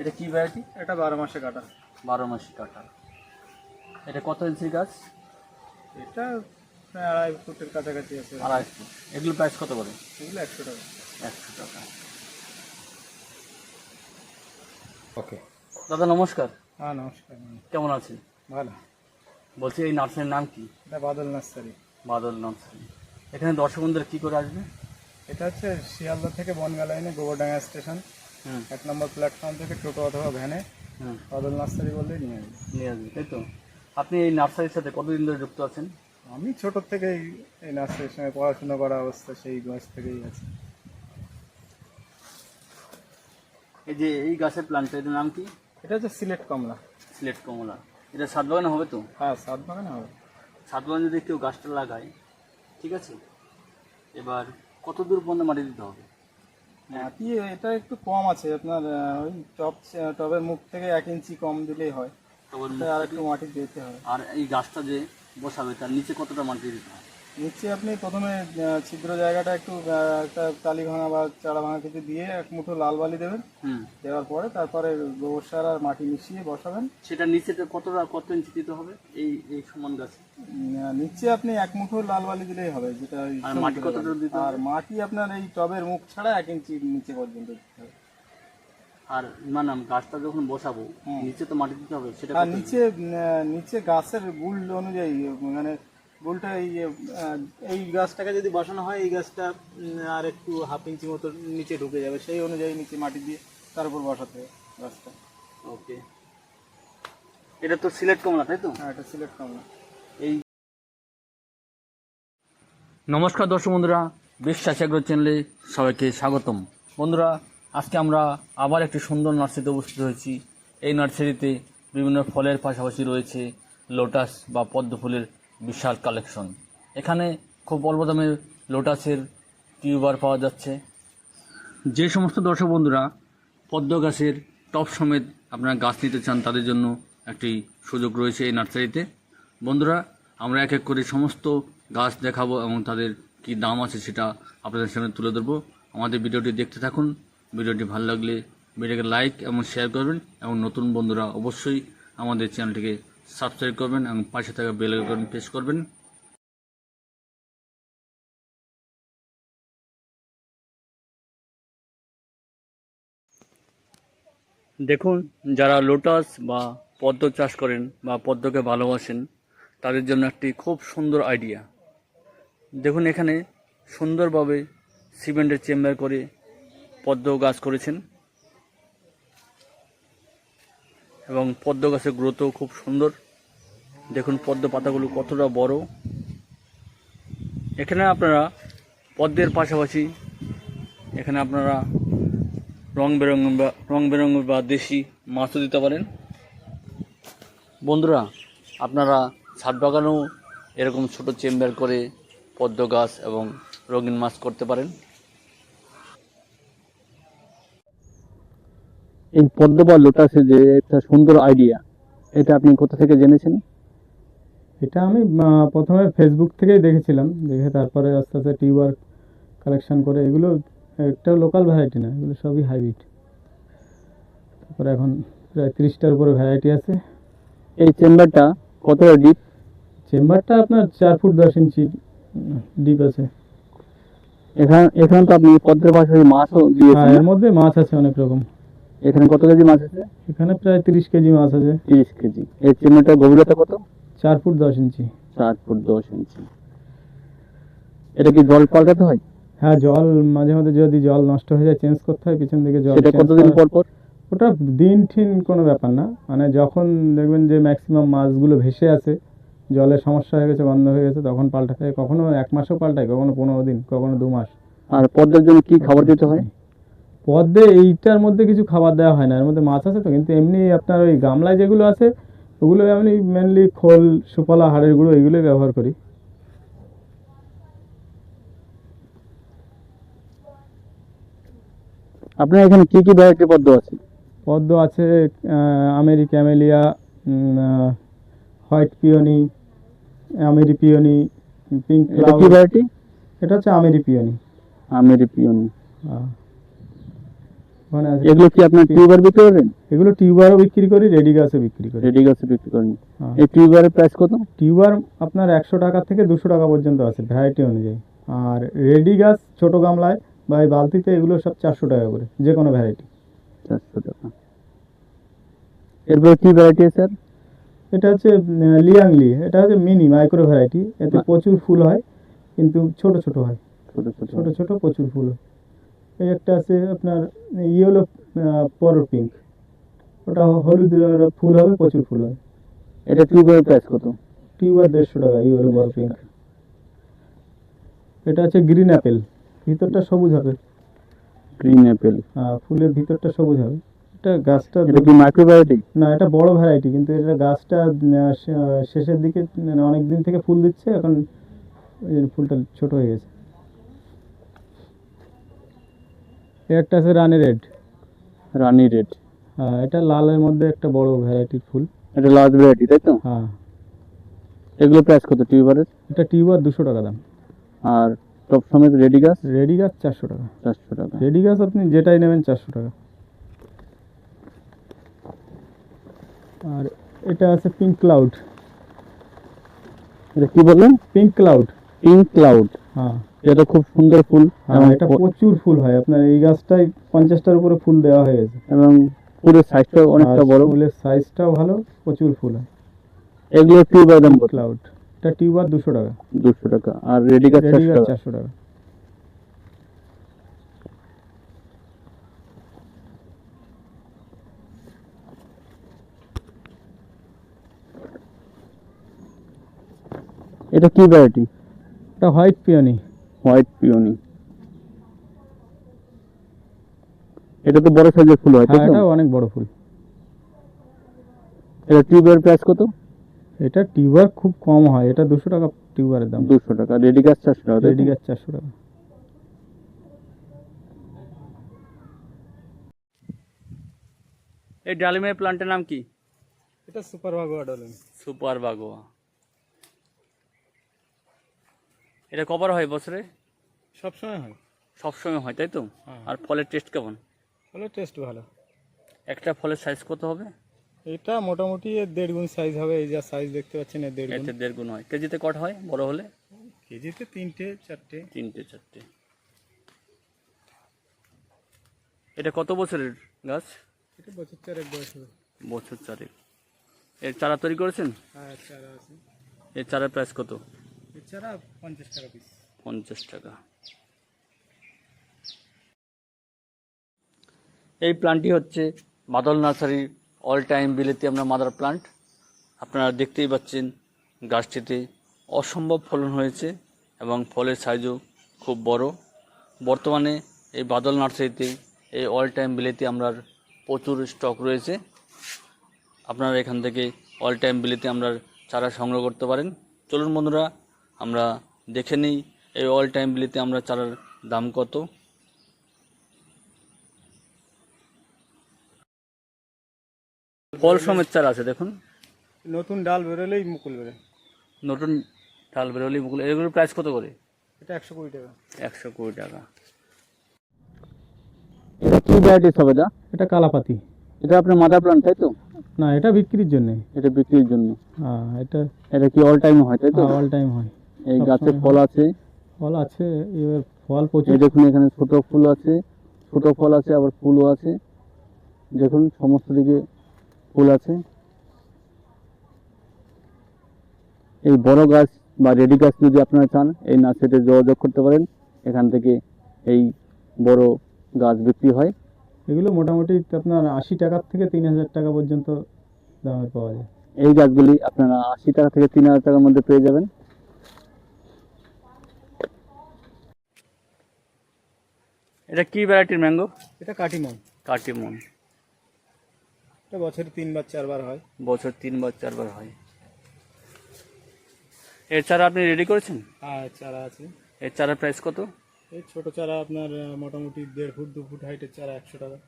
এটা কি ভ্যারাইটি এটা বারো মাসে কাটা। বারো মাসি কাটা। এটা কত ইঞ্চির গাছ? এটা প্রায় আড়াই ফুটের কাছাকাছি আছে। আড়াই ফুট। এগুলো প্রাইস কত করে এগুলো একশো টাকা। একশো টাকা। ওকে দাদা নমস্কার। হ্যাঁ নমস্কার। কেমন আছেন? ভালো। বলছি এই নার্সারির নাম কি? এটা বাদল নার্সারি। বাদল নার্সারি। এখানে দর্শক বন্ধুরা কী করে আসবে? এটা হচ্ছে শিয়ালদা থেকে বনগা লাইনে গোবরডাঙ্গা স্টেশন। এক নম্বর প্ল্যাটফর্ম থেকে টোটো অথবা ভ্যানে বাদল নার্সারি বললেই নিয়ে আসবে। নিয়ে আসবে তাই তো? আপনি এই নার্সারির সাথে কতদিন ধরে যুক্ত আছেন? আমি ছোট থেকেই এই নার্সারির সঙ্গে পড়াশোনা করা অবস্থা সেই বয়স থেকেই আছে। এই যে এই গাছের প্লান্টটা এটার নাম কি? এটা হচ্ছে সিলেট কমলা। সিলেট কমলা। এটা সাত বাগানে হবে তো? হ্যাঁ সাত বাগানে হবে। সাত বাগানে যদি কেউ গাছটা লাগায় ঠিক আছে? এবার কত দূর পর্যন্ত মাটি দিতে হবে? মাটি এটা একটু কম আছে আপনার ওই টপ টবের মুখ থেকে এক ইঞ্চি কম দিলেই হয়। আর একটু মাটি দিতে হয় আর এই গাছটা যে বসাবে তার নিচে কতটা মাটি দিতে হয়? নিচে আপনি প্রথমে ছিদ্র জায়গাটা একটু একটা টালি ভাঙা বা চারা ভাঙা কিছু দিয়ে এক মুঠো লাল বালি দেবেন। হুম। দেওয়ার পরে তারপরে গোবর সার আর মাটি মিশিয়ে বসাবেন। সেটা নিচেতে কতটা কত ইঞ্চি দিতে হবে এই এই সমান গাছে? নিচে আপনি এক মুঠো লাল বালি দিলেই হবে যেটা মাটি কতটা। দিতে আর মাটি আপনার এই টবের মুখ ছাড়া এক ইঞ্চি নিচে পর্যন্ত দিতে হবে। আর মানে গাছটা যখন বসাবো নিচে তো মাটি দিতে হবে সেটা নিচে নিচে গাছের গুল অনুযায়ী মানে গুলটা এই এই গাছটাকে যদি বসানো হয় এই গাছটা আর একটু হাফ ইঞ্চি মতো নিচে ঢুকে যাবে। সেই অনুযায়ী নিচে মাটি দিয়ে তার উপর বসাতে হবে গাছটা। ওকে এটা তো সিলেট কমলা তাই তো? হ্যাঁ এটা সিলেট কমলা। এই নমস্কার দর্শক বন্ধুরা বিশ্বাস এগ্রো চ্যানেলে সবাইকে স্বাগতম। বন্ধুরা আজকে আমরা আবার একটি সুন্দর নার্সারিতে উপস্থিত হয়েছি। এই নার্সারিতে বিভিন্ন ফলের পাশাপাশি রয়েছে লোটাস বা পদ্ম ফুলের বিশাল কালেকশন এখানে খুব অল্প দামে লোটাসের টিউবার পাওয়া যাচ্ছে। যে সমস্ত দর্শক বন্ধুরা পদ্ম গাছের টপ সমেত আপনারা গাছ নিতে চান, তাদের জন্য একটি সুযোগ রয়েছে এই নার্সারিতে। বন্ধুরা, আমরা এক এক করে সমস্ত গাছ দেখাবো এবং তাদের কি দাম আছে সেটা আপনাদের সামনে তুলে ধরবো। আমাদের ভিডিওটি দেখতে থাকুন। ভিডিওটি ভালো লাগলে ভিডিওকে লাইক এবং শেয়ার করবেন এবং নতুন বন্ধুরা অবশ্যই আমাদের চ্যানেলটিকে সাবস্ক্রাইব করবেন এবং পাশে থাকা বেল আইকন প্রেস করবেন। দেখুন, যারা লোটাস বা পদ্ম চাষ করেন বা পদ্মকে ভালোবাসেন, তাদের জন্য একটি খুব সুন্দর আইডিয়া দেখুন, এখানে সুন্দরভাবে সিমেন্টের চেম্বার করে পদ্ম গাছ করেছেন। এবং পদ্ম গাছের গ্রোথও খুব সুন্দর। দেখুন পদ্ম পাতাগুলো কতটা বড়। এখানে আপনারা পদ্মের পাশাপাশি এখানে আপনারা রং বেরঙের বা, রং বেরঙের বা দেশি মাছও দিতে পারেন। বন্ধুরা, আপনারা ছাদ বাগানেও এরকম ছোট চেম্বার করে পদ্ম গাছ এবং রঙিন মাছ করতে পারেন। এই পদ্ম বা লোটাসের যে একটা সুন্দর আইডিয়া এটা আপনি কোথা থেকে জেনেছেন? এটা আমি প্রথমে ফেসবুক থেকেই দেখেছিলাম। দেখে তারপরে আস্তে আস্তে টিউবার কালেকশন করে এগুলো একটা লোকাল ভ্যারাইটি না এগুলো সবই হাইব্রিড তারপরে এখন প্রায় তিরিশটার উপরে ভ্যারাইটি আছে। এই চেম্বারটা কতটা ডিপ চেম্বারটা আপনার চার ফুট দশ ইঞ্চি ডিপ আছে। এখানে এখানে তো আপনি পদ্মের পাশাপাশি মাছও হ্যাঁ দিয়েছেন এর মধ্যে মাছ আছে অনেক রকম। এখানে কত কেজি মাছ আছে? এখানে প্রায় তিরিশ কেজি মাছ আছে। তিরিশ কেজি। এই চেম্বারটার গভীরতা কত? চার ফুট দশ ইঞ্চি। চার ফুট দশ ইঞ্চি। এটা কি জল পাল্টাতে হয়? হ্যাঁ জল মাঝে মাঝে যদি জল নষ্ট হয়ে যায় চেঞ্জ করতে হয় পিছন দিকে জল change কতদিন পর পর? ওটা দিন ঠিন কোনো ব্যাপার না। মানে যখন দেখবেন যে ম্যাক্সিমাম মাছগুলো ভেসে আছে জলের সমস্যা হয়ে গেছে বন্ধ হয়ে গেছে তখন পাল্টাতে হয়। কখনো এক মাসও পাল্টায় কখনো পনেরো দিন কখনো দু মাস। আর পদ্মের জন্য কি খাবার দিতে হয়? পদ্মে এইটার মধ্যে কিছু খাবার দেওয়া হয় না এর মধ্যে মাছ আছে তো কিন্তু এমনি আপনার ওই গামলায় যেগুলো আছে ওগুলো আমি মেনলি খোল সুপালা হাড়ের গুঁড়ো এইগুলোই ব্যবহার করি। আপনার এখানে কি কি ভ্যারাইটি পদ্ম আছে? পদ্ম আছে আমেরি ক্যামেলিয়া হোয়াইট পিওনি আমেরি পিওনি পিঙ্ক এটা কি ভ্যারাইটি এটা হচ্ছে আমেরি পিওনি। আমেরি পিওনি। আহ, আছে। এগুলো কি আপনার টিউবার বিক্রি করেন? এগুলো টিউবারও বিক্রি করি রেডি বিক্রি করি। রেডি গাছে বিক্রি করেন। হ্যাঁ। এই টিউবারের প্রাইস কত? টিউবার আপনার একশো টাকা থেকে দুশো টাকা পর্যন্ত আছে ভ্যারাইটি অনুযায়ী। আর রেডি গাছ ছোট গামলায় বা এই বালতিতে এগুলো সব চারশো টাকা করে যে কোনো ভ্যারাইটি চারশো টাকা। এরপরে কি ভ্যারাইটি স্যার এটা হচ্ছে লিয়াংলি এটা হচ্ছে মিনি মাইক্রো ভ্যারাইটি এতে প্রচুর ফুল হয় কিন্তু ছোট ছোট হয়। ছোট ছোট ছোট ছোট প্রচুর ফুল হয়। একটা আছে আপনার ইয়েলো পর পিঙ্ক ওটা হলুদ ফুল হবে প্রচুর ফুল হবে। এটা টিউবারের প্রাইস কত? টিউবার দেড়শো টাকা ইয়েলো পর পিঙ্ক এটা আছে গ্রিন অ্যাপেল ভিতরটা সবুজ হবে। গ্রিন অ্যাপেল হ্যাঁ ফুলের ভিতরটা সবুজ হবে। এটা গাছটা এটা কি মাইক্রো ভ্যারাইটি না এটা বড় ভ্যারাইটি কিন্তু এটা গাছটা শেষের দিকে মানে অনেক দিন থেকে ফুল দিচ্ছে এখন ওই ফুলটা ছোট হয়ে গেছে এই একটা আছে রানি রেড। রানি রেড। হ্যাঁ এটা লালের মধ্যে একটা বড় ভ্যারাইটির ফুল। এটা লার্জ ভ্যারাইটি তাই তো? হ্যাঁ। এগুলো প্রাইস কত টিউবারের? এটা টিউবার দুশো টাকা দাম। আর টপ সমেত রেডি গাছ রেডি গাছ চারশো টাকা। চারশো টাকা। রেডি গাছ আপনি যেটাই নেবেন চারশো টাকা। আর এটা আছে পিঙ্ক ক্লাউড এটা কি বললেন? পিঙ্ক ক্লাউড পিঙ্ক ক্লাউড হ্যাঁ। এটা খুব সুন্দর ফুল। হ্যাঁ এবং এটা প্রচুর ফুল হয়। আপনার এই গাছটায় পঞ্চাশটার উপরে ফুল দেওয়া হয়ে গেছে। এবং ফুলের সাইজটাও অনেকটা বড়। ফুলের সাইজটাও ভালো প্রচুর ফুল হয়। এগুলো টিউবার দাম ক্লাউড এটা টিউবার দুশো টাকা। দুশো টাকা। আর রেডি গাছ চারশো টাকা। এটা কি ভ্যারাইটি এটা হোয়াইট পিওনি। White peony. এটা তো বড় সাইজের ফুল হয় তাই হ্যাঁ এটা অনেক বড় ফুল। এটা টিউবের প্রাইস কত? এটা টিউবার খুব কম হয় এটা দুশো টাকা টিউবারের দাম। দুশো টাকা রেডি গাছ চারশো টাকা রেডি গাছ চারশো টাকা। এই ডালিমের প্লান্টের নাম কি? এটা সুপার ভাগোয়া ডলেন সুপার বাগোয়া এটা কবার হয় বছরে? সবসময় হয়। সবসময় হয় তাই তো? হ্যাঁ। আর ফলের টেস্ট কেমন? ফলের টেস্ট ভালো। একটা ফলের সাইজ কত হবে? এটা মোটামুটি দেড় গুণ সাইজ হবে এই যা সাইজ দেখতে পাচ্ছেন দেড় গুণ। দেড় গুণ হয়। কেজিতে কট হয় বড় হলে? কেজিতে তিনটে চারটে। তিনটে চারটে। এটা কত বছরের গাছ? এটা বছর চারেক বয়স হবে। বছর চারেক। এর চারা তৈরি করেছেন? হ্যাঁ চারা আছে। এর চারার প্রাইস কত? এছাড়া পঞ্চাশ টাকা পিস পঞ্চাশ টাকা। এই প্লান্টটি হচ্ছে মাদল নার্সারির অল টাইম বিলেতি আমরা মাদার প্লান্ট আপনারা দেখতেই পাচ্ছেন গাছটিতে অসম্ভব ফলন হয়েছে এবং ফলের সাইজও খুব বড়। বর্তমানে এই বাদল নার্সারিতে এই অল টাইম বিলেতি আমরা প্রচুর স্টক রয়েছে। আপনারা এখান থেকে অল টাইম বিলিতে আমরা চারা সংগ্রহ করতে পারেন। চলুন বন্ধুরা আমরা দেখে নিই এই অল টাইম বিলিতে আমরা চারার দাম কত? ফল সমেত চারা আছে দেখুন। নতুন ডাল বেরোলেই মুকুল বেরোয়। নতুন ডাল বেরোলেই মুকুল এগুলোর প্রাইস কত করে? এটা একশো কুড়ি টাকা। একশো কুড়ি টাকা। এটা কি ভ্যারাইটিস হবে দা এটা কালাপাতি। এটা আপনার মাদার প্লান্ট তাই তো? না এটা বিক্রির জন্যে। এটা বিক্রির জন্য। হ্যাঁ এটা এটা কি অল টাইম হয় তাই তো? অল টাইম হয়। এই গাছে ফল আছে। ফল আছে এবার ফল প্রচুর। দেখুন এখানে ছোট ফুল আছে ছোট ফল আছে আবার ফুলও আছে। দেখুন সমস্ত দিকে ফুল আছে। এই বড় গাছ বা রেডি গাছ যদি আপনারা চান এই নার্সারিতে যোগাযোগ করতে পারেন। এখান থেকে এই বড় গাছ বিক্রি হয়। এগুলো মোটামুটি আপনার আশি টাকার থেকে তিন হাজার টাকা পর্যন্ত দামের পাওয়া যায়। এই গাছগুলি আপনারা আশি টাকা থেকে তিন হাজার টাকার মধ্যে পেয়ে যাবেন। এটা কি ভ্যারাইটির ম্যাঙ্গো এটা কাটিমন। কাটিমন। এটা বছরে তিনবার চারবার হয়। বছর তিনবার চারবার হয়। এর চারা আপনি রেডি করেছেন? হ্যাঁ চারা আছে। এর চারার প্রাইস কত? এই ছোট চারা আপনার মোটামুটি দেড় ফুট দু ফুট হাইটের চারা একশো টাকা।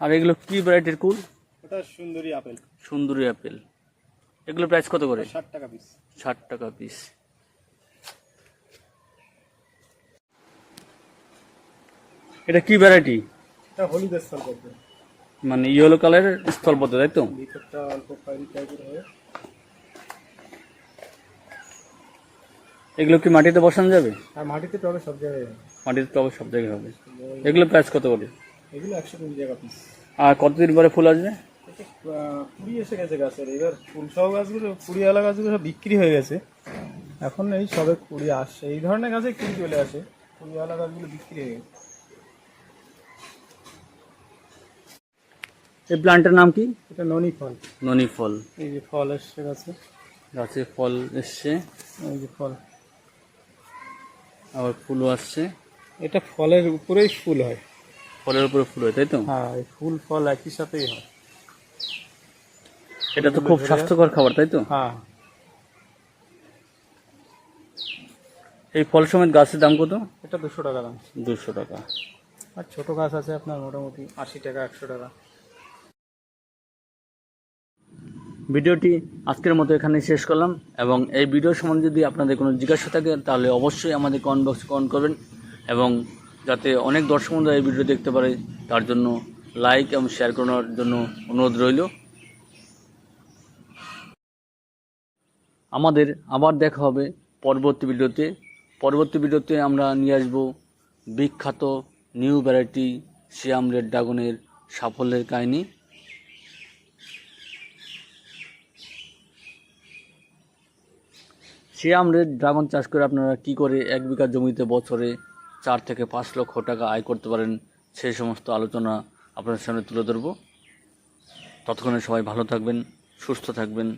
আর এগুলো কি ভ্যারাইটির কুল? ওটা সুন্দরী আপেল। সুন্দরী আপেল। এগুলো প্রাইস কত করে? ষাট টাকা পিস ষাট টাকা পিস এটা কি ভ্যারাইটি এটা হলুদ স্থল করবে মানে ইয়েলো কালারের স্থলপদ্ম তাই তো? ভিতরটা অল্প টাইপের হবে এগুলো কি মাটিতে বসানো যাবে? আর মাটিতে টবে সব জায়গায়। মাটিতে টবে সব জায়গায় হবে। এগুলো প্রাইস কত করে? এগুলো একশো কুড়ি টাকা পিস আর কতদিন পরে ফুল আসবে? কুড়ি এসে গেছে গাছের। এবার ফুল সহ গাছগুলো কুড়িওয়ালা গাছগুলো সব বিক্রি হয়ে গেছে। এখন এই সবে কুড়ি আসছে। এই ধরনের গাছে কুড়ি চলে আসে। কুড়িওয়ালা গাছগুলো বিক্রি হয়ে গেছে। এই প্লান্টের নাম কি? এটা ননি ফল। ননি ফল। এই যে ফল এসছে গাছে। গাছে ফল এসছে। এই যে ফল। আবার ফুলও আসছে। এটা ফলের উপরেই ফুল হয়। ফলের উপরে ফুল হয় তাই তো? হ্যাঁ এই ফুল ফল একই সাথেই হয়। এটা তো খুব স্বাস্থ্যকর খাবার তাই তো? হ্যাঁ। এই ফল সমেত গাছের দাম কত? এটা দুশো টাকা দাম। দুশো টাকা। আর ছোট গাছ আছে আপনার মোটামুটি আশি টাকা একশো টাকা। ভিডিওটি আজকের মতো এখানে শেষ করলাম এবং এই ভিডিও সম্বন্ধে যদি আপনাদের কোনো জিজ্ঞাসা থাকে, তাহলে অবশ্যই আমাদের কমেন্ট বক্সে কমেন্ট করবেন এবং যাতে অনেক দর্শক এই ভিডিও দেখতে পারে, তার জন্য লাইক এবং শেয়ার করানোর জন্য অনুরোধ রইল। আমাদের আবার দেখা হবে পরবর্তী ভিডিওতে। পরবর্তী ভিডিওতে আমরা নিয়ে আসব বিখ্যাত নিউ ভ্যারাইটি সিয়াম রেড ড্রাগনের সাফল্যের কাহিনী। সিয়াম রেড ড্রাগন চাষ করে আপনারা কি করে এক বিঘা জমিতে বছরে চার থেকে পাঁচ লক্ষ টাকা আয় করতে পারেন, সেই সমস্ত আলোচনা আপনার সামনে তুলে ধরব। ততক্ষণে সবাই ভালো থাকবেন, সুস্থ থাকবেন।